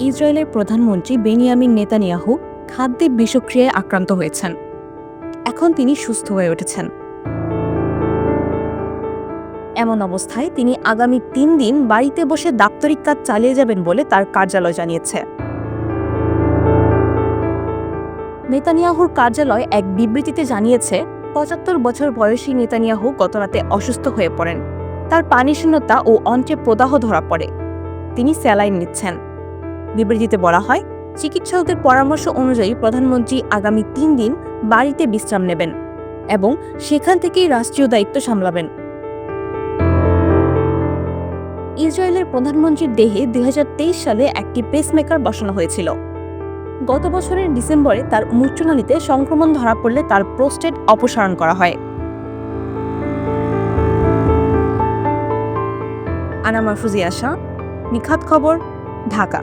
ইসরায়েলের প্রধানমন্ত্রী Benjamin Netanyahu খাদ্যে বিষক্রিয়ায় আক্রান্ত হয়েছেন। এখন তিনি সুস্থ হয়ে উঠেছেন। এমন অবস্থায় তিনি আগামী তিন দিন বাড়িতে বসে দাপ্তরিক কাজ চালিয়ে যাবেন বলে তার কার্যালয় জানিয়েছে। নেতানিয়াহুর কার্যালয় এক বিবৃতিতে জানিয়েছে, পঁচাত্তর বছর বয়সী নেতানিয়াহু গতরাতে অসুস্থ হয়ে পড়েন। তার পানিশূন্যতা ও অন্ত্রে প্রদাহ ধরা পড়ে। তিনি স্যালাইন নিচ্ছেন। বিবৃতিতে বলা হয়, চিকিৎসকদের পরামর্শ অনুযায়ী প্রধানমন্ত্রী আগামী তিন দিন বাড়িতে বিশ্রাম নেবেন এবং সেখান থেকেই রাষ্ট্রীয় দায়িত্ব সামলাবেন। ইসরায়েলের প্রধানমন্ত্রীর দেহে দুই সালে একটি পেসমেকার বসানো হয়েছিল। গত বছরের ডিসেম্বরে তার মূত্রনালীতে সংক্রমণ ধরা পড়লে তার প্রোস্টেট অপসারণ করা হয়। আনা মাহফুজি আশা নিখাত খবর, ঢাকা।